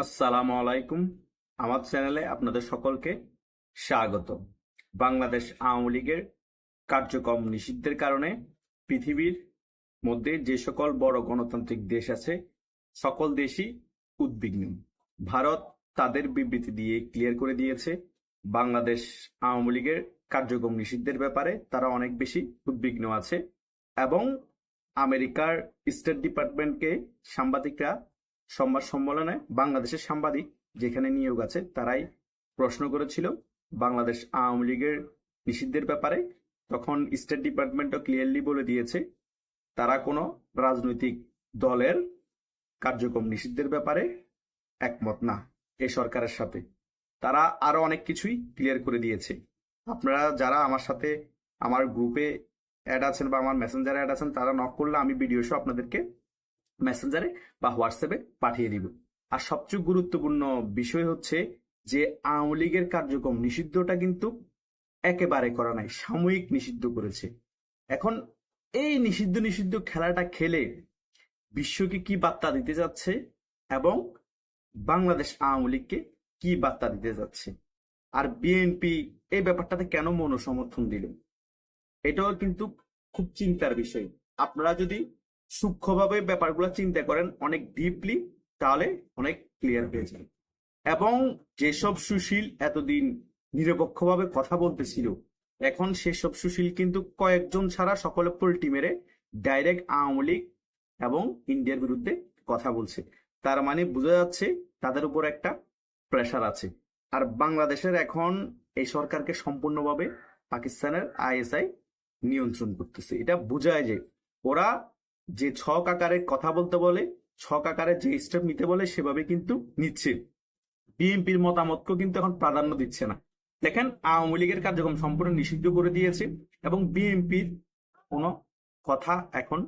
আসসালামু আলাইকুম। আমার চ্যানেলে আপনাদের সকলকে স্বাগত বাংলাদেশ আওয়ামী লীগের কার্যক্রম নিষিদ্ধের কারণে পৃথিবীর মধ্যে যে সকল বড় গণতান্ত্রিক দেশ আছে, সকল দেশই উদ্বিগ্ন। ভারত তাদের বিবৃতি দিয়ে ক্লিয়ার করে দিয়েছে, বাংলাদেশ আওয়ামী লীগের কার্যক্রম নিষিদ্ধের ব্যাপারে তারা অনেক বেশি উদ্বিগ্ন আছে এবং আমেরিকার স্টেট ডিপার্টমেন্টকে সাংবাদিকরা সংবাদ সম্মেলনে বাংলাদেশের সাংবাদিক যেখানে নিয়োগ আছে, তারাই প্রশ্ন করেছিল বাংলাদেশ আওয়ামী লীগের নিষিদ্ধের ব্যাপারে। তখন স্টেট ডিপার্টমেন্টও ক্লিয়ারলি বলে দিয়েছে, তারা কোনো রাজনৈতিক দলের কার্যক্রম নিষিদ্ধের ব্যাপারে একমত না এই সরকারের সাথে। তারা আরও অনেক কিছুই ক্লিয়ার করে দিয়েছে। আপনারা যারা আমার সাথে আমার গ্রুপে অ্যাড আছেন বা আমার মেসেঞ্জারে অ্যাড আছেন, তারা নক করলে আমি ভিডিও শো আপনাদেরকে মেসেঞ্জারে বা হোয়াটসঅ্যাপে পাঠিয়ে দিব। আর সবচেয়ে গুরুত্বপূর্ণ বিষয় হচ্ছে যে আওয়ামী লীগের কার্যক্রম নিষিদ্ধটা কিন্তু একেবারে করা নাই, সাময়িক নিষিদ্ধ করেছে। এখন এই নিষিদ্ধ নিষিদ্ধ খেলাটা খেলে বিশ্বকে কি বার্তা দিতে যাচ্ছে এবং বাংলাদেশ আওয়ামী লীগকে কি বার্তা দিতে যাচ্ছে? আর বিএনপি এই ব্যাপারটাতে কেন মনোসমর্থন দিল? এটাও কিন্তু খুব চিন্তার বিষয়। আপনারা যদি সূক্ষ্মভাবে ব্যাপারগুলো চিন্তা করেন অনেক ডিপলি তাহলে অনেক ক্লিয়ার হয়ে যায় এবং যেসব সুশীল এতদিন নিরপেক্ষভাবে কথা বলতেছিল, এখন সেসব সুশীল কিন্তু কয়েকজন ছাড়া সকলে পোল্টি মেরে ডাইরেক্ট আওয়ামী লীগ এবং ইন্ডিয়ার বিরুদ্ধে কথা বলছে। তার মানে বোঝা যাচ্ছে তাদের উপর একটা প্রেশার আছে। আর বাংলাদেশের এখন এই সরকারকে সম্পূর্ণভাবে পাকিস্তানের আইএসআই নিয়ন্ত্রণ করতেছে। এটা বোঝায় যে ওরা যে ছক আকারে কথা বলতে বলে, ছক আকারে যে স্টেপ নিতে বলে, সেভাবে কিন্তু নিচ্ছে। বিএনপির মতামতকেও কিন্তু এখন প্রাধান্য দিচ্ছে না। দেখেন, আওয়ামী লীগের কার্যক্রম সম্পূর্ণ নিষিদ্ধ করে দিয়েছে এবং বিএনপির কোনো কথা এখন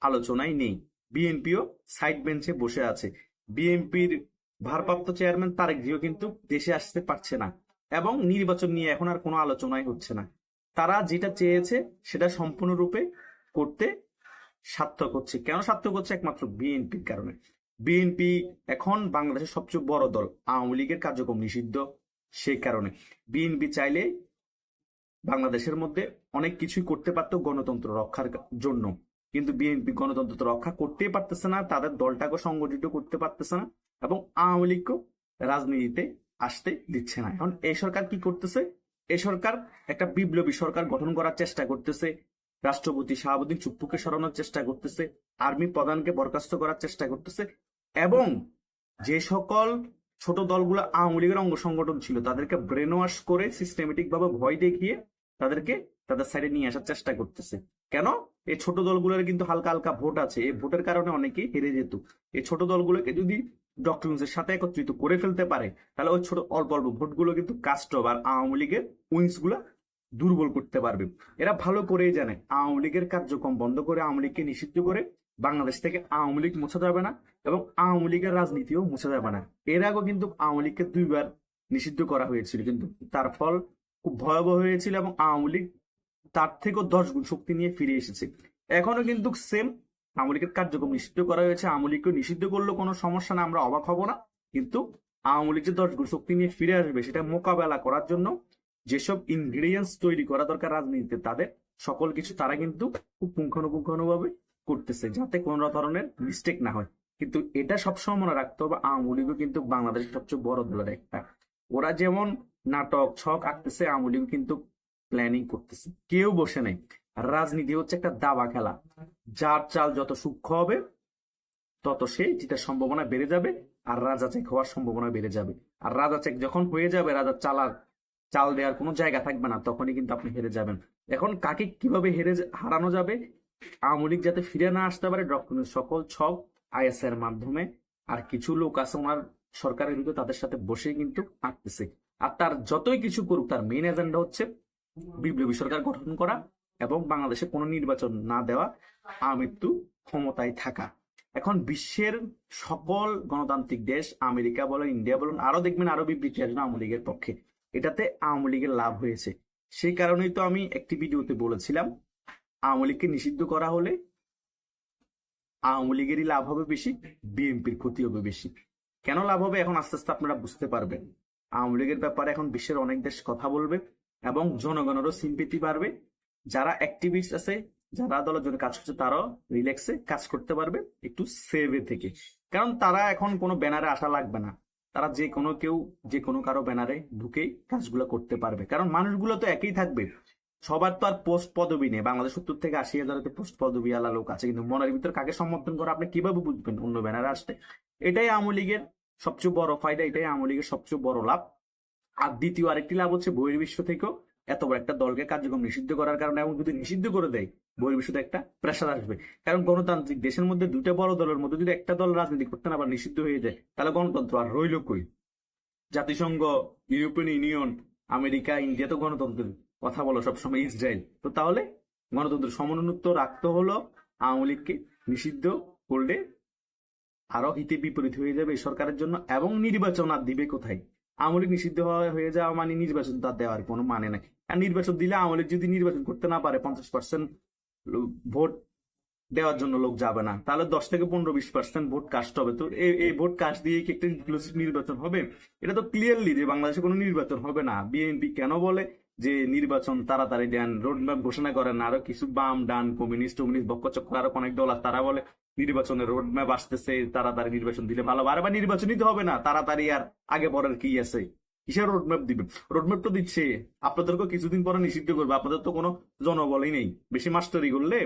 আলোচনায় নেই। বিএনপিও সাইড বেঞ্চে বসে আছে। বিএনপির ভারপ্রাপ্ত চেয়ারম্যান তারেক জিও কিন্তু দেশে আসতে পারছে না এবং নির্বাচন নিয়ে এখন আর কোনো আলোচনাই হচ্ছে না। তারা যেটা চেয়েছে, সেটা সম্পূর্ণরূপে করতে সার্থক হচ্ছে। কেন সার্থক হচ্ছে? একমাত্র বিএনপির কারণে। বিএনপি এখন বাংলাদেশের সবচেয়ে বড় দল। আওয়ামী লীগের কার্যক্রম নিষিদ্ধ সেই কারণে। বিএনপি চাইলে বাংলাদেশের মধ্যে অনেক কিছুই করতে পারতো গণতন্ত্র রক্ষার জন্য। কিন্তু বিএনপি গণতন্ত্র তো রক্ষা করতেই পারতেছে না, তাদের দলটাকে সংগঠিত করতে পারতেছে না এবং আওয়ামী লীগকেও রাজনীতিতে আসতে দিচ্ছে না। এখন এই সরকার কি করতেছে? এই সরকার একটা বিপ্লবী সরকার গঠন করার চেষ্টা করতেছে। রাষ্ট্রপতি শাহাবুদ্দিন চুপ্পুকে সরানোর চেষ্টা করতেছে, আর্মি প্রধানকে বরখাস্ত করার চেষ্টা করতেছে এবং যে সকল ছোট দলগুলো আওয়ামী লীগের অঙ্গ সংগঠন ছিল, তাদেরকে ব্রেন ওয়াশ করে সিস্টেমেটিক ভাবে ভয় দেখিয়ে তাদেরকে তাদের সাইডে নিয়ে আসার চেষ্টা করতেছে। কেন? এই ছোট দলগুলোর কিন্তু হালকা হালকা ভোট আছে, এই ভোটের কারণে অনেকেই হেরে যেত। এই ছোট দলগুলোকে যদি ডক্টর সাথে একত্রিত করে ফেলতে পারে, তাহলে ওই ছোট অল্প অল্প ভোটগুলো কিন্তু কাস্ট আর আওয়ামী লীগের উইংসগুলা দুর্বল করতে পারবে। এরা ভালো করেই জানে, আওয়ামী লীগের কার্যক্রম বন্ধ করে আওয়ামী লীগকে নিষিদ্ধ করে বাংলাদেশ থেকে আওয়ামী লীগ মুছা যাবে না এবং আওয়ামী লীগের রাজনীতিও মুছা যাবে না। এর আগেও কিন্তু আওয়ামী লীগকে দুইবার নিষিদ্ধ করা হয়েছিল, কিন্তু তার ফল খুব ভয়াবহ হয়েছিল এবং আওয়ামী লীগ তার থেকেও দশ গুণ শক্তি নিয়ে ফিরে এসেছে। এখনও কিন্তু সেম আওয়ামী লীগের কার্যক্রম নিষিদ্ধ করা হয়েছে, আওয়ামী লীগকে নিষিদ্ধ করলেও কোনো সমস্যা না, আমরা অবাক হব না, কিন্তু আওয়ামী লীগ যে দশ গুণ শক্তি নিয়ে ফিরে আসবে, সেটা মোকাবেলা করার জন্য যেসব ইনগ্রিডিয়েন্টস তৈরি করা দরকার রাজনীতিতে, তাদের সকল কিছু তারা কিন্তু খুব পুঙ্খানুপুঙ্খানুভাবে করতেছে, যাতে কোনো ধরনের মিস্টেক না হয়। কিন্তু এটা সবসময় মনে রাখতে হবে, আওয়ামী লীগও কিন্তু বাংলাদেশের সবচেয়ে বড় দলের একটা। ওরা যেমন নাটক, ছক আঁকতেছে, আওয়ামী লীগ কিন্তু প্ল্যানিং করতেছে। কেউ বসে নাই। রাজনীতি হচ্ছে একটা দাবা খেলা। যার চাল যত সূক্ষ্ম হবে, তত সে জিতার সম্ভাবনা বেড়ে যাবে, আর রাজা চেক হওয়ার সম্ভাবনা বেড়ে যাবে। আর রাজা চেক যখন হয়ে যাবে রাজার চালার চাল দেওয়ার কোনো জায়গা থাকবে না, তখনই কিন্তু আপনি হেরে যাবেন। এখন কাকে কীভাবে হেরে হারানো যাবে? আওয়ামী লীগ যাতে ফিরে না আসতে পারে ডক্টর সকল ছক আইএস এর মাধ্যমে, আর কিছু লোক আছে ওনার সরকারের ভিতরে, তাদের সাথে বসে কিন্তু আঁকতেছে আর তার যতই কিছু করুক, তার মেইন এজেন্ডা হচ্ছে বিপ্লবী সরকার গঠন করা এবং বাংলাদেশে কোনো নির্বাচন না দেওয়া, আমৃত্যু ক্ষমতায় থাকা। এখন বিশ্বের সকল গণতান্ত্রিক দেশ, আমেরিকা বলেন ইন্ডিয়া বলুন আরও দেখবেন আরও বিবৃতি আসবে আওয়ামী লীগের পক্ষে। এটাতে আওয়ামী লীগের লাভ হয়েছে। সেই কারণেই তো আমি একটি ভিডিওতে বলেছিলাম, আওয়ামী লীগকে নিষিদ্ধ করা হলে আওয়ামী লীগেরই লাভ হবে বেশি, বিএনপির ক্ষতি হবে বেশি। কেন লাভ হবে এখন আস্তে আস্তে আপনারা বুঝতে পারবেন। আওয়ামী লীগের ব্যাপারে এখন বিশ্বের অনেক দেশ কথা বলবে এবং জনগণেরও সিম্পিতি বাড়বে। যারা অ্যাক্টিভিস্ট আছে, যারা দলের জন্য কাজ করছে, তারাও রিল্যাক্সে কাজ করতে পারবে, একটু সেভে থেকে। কারণ তারা এখন কোনো ব্যানারে আসা লাগবে না। তারা যে কোনো কেউ, যে কোনো কারও ব্যানারে ঢুকেই কাজগুলো করতে পারবে। কারণ মানুষগুলো তো একই থাকবে। সবার তো আর পোস্ট পদবি নেই। বাংলাদেশ সত্তর থেকে আশি হাজার পোস্ট পদবি আলা লোক আছে। কিন্তু মনের ভিতর কাকে সমর্থন করে আপনি কীভাবে বুঝবেন অন্য ব্যানারে আসতে? এটাই আওয়ামী লীগের সবচেয়ে বড় ফায়দা, এটাই আওয়ামী লীগের সবচেয়ে বড় লাভ। আর দ্বিতীয় আরেকটি লাভ হচ্ছে বহির্বিশ্ব থেকেও এত বড় একটা দলকে কার্যক্রম নিষিদ্ধ করার কারণে এবং যদি নিষিদ্ধ করে দেয় বহির্বিশ্বতে একটা প্রেশার আসবে। কারণ গণতান্ত্রিক দেশের মধ্যে দুইটা বড় দলের মধ্যে যদি একটা দল রাজনীতি করতে না পারে, নিষিদ্ধ হয়ে যায়, তাহলে গণতন্ত্র আর রইল কই? জাতিসংঘ, ইউরোপিয়ান ইউনিয়ন, আমেরিকা, ইন্ডিয়া তো গণতন্ত্রের কথা বলো সবসময়, ইসরায়েল। তো তাহলে গণতন্ত্র সমন্বিত রাখতে হলো, আওয়ামী লীগকে নিষিদ্ধ করলে আরও হিতে বিপরীত হয়ে যাবে সরকারের জন্য, এবং নির্বাচন আর দিবে কোথায়? আওয়ামী লীগ নিষিদ্ধ হয়ে যাওয়া মানে নির্বাচন তার দেওয়ার কোনো মানে নাই। আর নির্বাচন দিলে আওয়ামী লীগ যদি নির্বাচন করতে না পারে পঞ্চাশ পার্সেন্ট ভোট দেওয়ার জন্য লোক যাবে না। তাহলে দশ থেকে পনেরো বিশ পার্সেন্ট ভোট কাস্ট হবে। তো এই ভোট কাস্ট দিয়ে কি একটা ইনক্লুসিভ নির্বাচন হবে? এটা তো ক্লিয়ারলি যে বাংলাদেশে কোনো নির্বাচন হবে না। বিএনপি কেন বলে যে নির্বাচন তাড়াতাড়ি দেন রোডম্যাপ ঘোষণা করেন, আরও কিছু বাম, ডান কমিউনিস্ট কমিউনিস্ট বক্কচক্র আরও অনেক দল আছে, তারা বলে নির্বাচনের রোডম্যাপ আসতেছে, তাড়াতাড়ি নির্বাচন দিলে ভালো হবে। আরে বা নির্বাচনই তো হবে না, তাড়াতাড়ি আর আগে পরের কি আছে? কিসের রোডম্যাপ দিবে? রোডম্যাপ তো দিচ্ছে। আপনাদেরকে কিছুদিন পরে নিষিদ্ধ করবে। আপনাদের তো কোনো জনবলই নেই। বেশি মাস্টারি করলে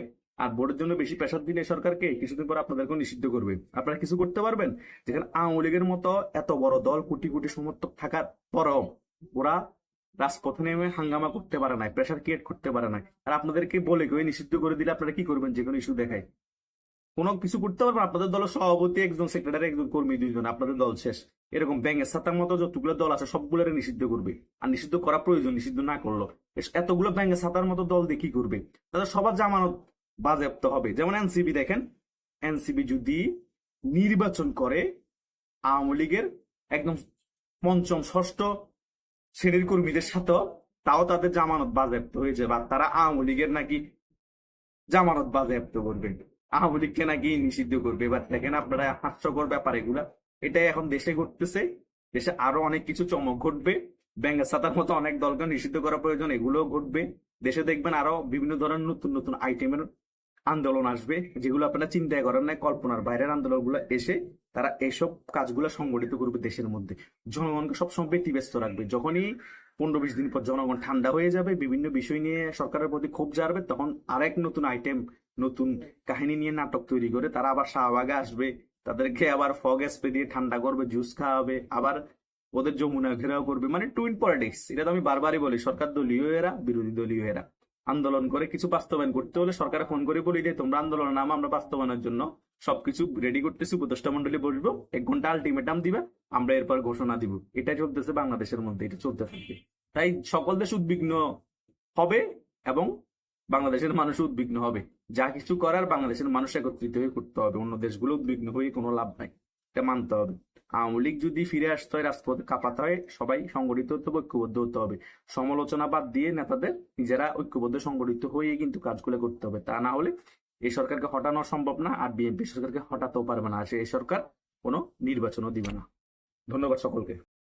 আর ভোটের জন্য বেশি প্রেশার দিলে সরকারকে কিছুদিন পর আপনাদেরকে নিষিদ্ধ করবে। আপনারা কিছু করতে পারবেন? যেখানে আওয়ামী লীগের মতো এত বড় দল কোটি কোটি সমর্থক থাকার পরও ওরা রাজপথে নেমে হাঙ্গামা করতে পারে না প্রেশার ক্রিয়েট করতে পারে না আর আপনাদেরকে বলে কেউ নিষিদ্ধ করে দিলে আপনারা কি করবেন? যে কোনো ইস্যু দেখায়। কোনো কিছু করতে পারবেন আপনাদের দলের সভাপতি একজন সেক্রেটারি একজন, কর্মী দুইজন, আপনাদের দল শেষ। এরকম ব্যাঙের সাতার মতো যতগুলো দল আছে সবগুলোরে নিষিদ্ধ করবে। আর নিষিদ্ধ করা প্রয়োজন, নিষিদ্ধ না করল এতগুলো ব্যাঙের সাতার মতো দল দিয়ে কি করবে? তাদের সবার জামানত বাজেয়াপ্ত হবে। যেমন এনসিবি দেখেন। এনসিবি যদি নির্বাচন করে, আওয়ামী লীগের একদম পঞ্চম, ষষ্ঠ শ্রেণির কর্মীদের সাথেও তাও তাদের জামানত বাজেয়াপ্ত হয়েছে, বা তারা আওয়ামী লীগের নাকি জামানত বাজেয়াপ্ত করবে। আওয়ামী লীগকে নাকি নিষিদ্ধ করবে, এবার দেখেন আপনারা হাস্যকর ব্যাপার এগুলা। এটাই এখন দেশে ঘটতেছে, দেশে আরও অনেক কিছু চমক ঘটবে ব্যাঙ্গের সাতার মতো অনেক দলকে নিষিদ্ধ করা প্রয়োজন, এগুলোও ঘটবে। দেশে দেখবেন আরও বিভিন্ন ধরনের নতুন নতুন আইটেমের আন্দোলন আসবে, যেগুলো আপনারা চিন্তা করেন না, কল্পনার বাইরের আন্দোলনগুলো এসে তারা এইসব কাজগুলো সংগঠিত করবে দেশের মধ্যে। জনগণকে সবসময় ব্যতিব্যস্ত রাখবে। যখনই পনেরো বিশ দিন পর জনগণ ঠান্ডা হয়ে যাবে, বিভিন্ন বিষয় নিয়ে সরকারের প্রতি ক্ষোভ জারবে তখন আরেক নতুন আইটেম নতুন কাহিনী নিয়ে নাটক তৈরি করে তারা আবার শাহবাগে আসবে তাদেরকে আবার ফগ স্প্রে দিয়ে ঠান্ডা করবে জুস খাওয়াবে আবার ওদের যমুনা ঘেরাও করবে। মানে টুইন পলিটিক্স এটা তো আমি বারবারই বলি সরকার দলীয় এরা বিরোধী দলীয় এরা। আন্দোলন করে কিছু বাস্তবায়ন করতে হলে সরকারে ফোন করে বলি যে তোমরা আন্দোলনের নাম আমরা বাস্তবায়নের জন্য সবকিছু রেডি করতেছি উপদেষ্টা মন্ডলী বসবো এক ঘণ্টা আলটিমেটাম দিবে আমরা এরপর ঘোষণা দিব। এটা চলতেছে বাংলাদেশের মধ্যে এটা চলতে থাকবে। তাই সকল দেশ উদ্বিগ্ন হবে এবং বাংলাদেশের মানুষ উদ্বিগ্ন হবে। যা কিছু করার বাংলাদেশের মানুষ একত্রিত হয়ে করতে হবে। অন্য দেশগুলো উদ্বিগ্ন হয়ে কোনো লাভ নাই। এটা মানতে হবে। আওয়ামী লীগ যদি ফিরে আসতে হয় রাজপথে কাঁপাতে হয় সবাই সংগঠিত হতে ঐক্যবদ্ধ হতে হবে। সমালোচনা বাদ দিয়ে নেতাদের নিজেরা ঐক্যবদ্ধ, সংগঠিত হয়ে কিন্তু কাজগুলো করতে হবে। তা না হলে এই সরকারকে হটানো সম্ভব না আর বিএনপি সরকারকে হটাতেও পারবে না। আর এই সরকার কোনো নির্বাচনও দিবে না। ধন্যবাদ সকলকে।